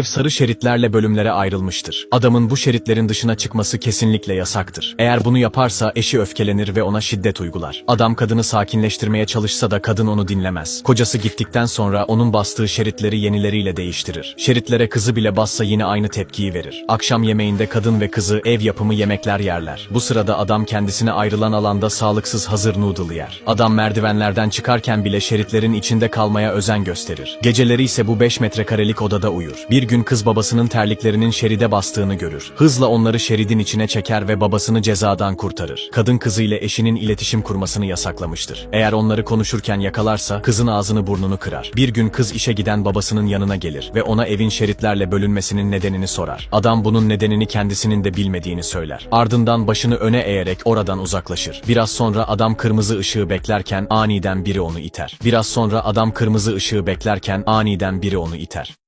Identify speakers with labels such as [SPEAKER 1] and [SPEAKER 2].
[SPEAKER 1] Ev sarı şeritlerle bölümlere ayrılmıştır. Adamın bu şeritlerin dışına çıkması kesinlikle yasaktır. Eğer bunu yaparsa eşi öfkelenir ve ona şiddet uygular. Adam kadını sakinleştirmeye çalışsa da kadın onu dinlemez. Kocası gittikten sonra onun bastığı şeritleri yenileriyle değiştirir. Şeritlere kızı bile bassa yine aynı tepkiyi verir. Akşam yemeğinde kadın ve kızı ev yapımı yemekler yerler. Bu sırada adam kendisine ayrılan alanda sağlıksız hazır noodle yer. Adam merdivenlerden çıkarken bile şeritlerin içinde kalmaya özen gösterir. Geceleri ise bu 5 metrekarelik odada uyur. Bir gün kız babasının terliklerinin şeride bastığını görür. Hızla onları şeridin içine çeker ve babasını cezadan kurtarır. Kadın kızıyla eşinin iletişim kurmasını yasaklamıştır. Eğer onları konuşurken yakalarsa kızın ağzını burnunu kırar. Bir gün kız işe giden babasının yanına gelir ve ona evin şeritlerle bölünmesinin nedenini sorar. Adam bunun nedenini kendisinin de bilmediğini söyler. Ardından başını öne eğerek oradan uzaklaşır. Biraz sonra adam kırmızı ışığı beklerken aniden biri onu iter. Biraz sonra adam kırmızı ışığı beklerken aniden biri onu iter.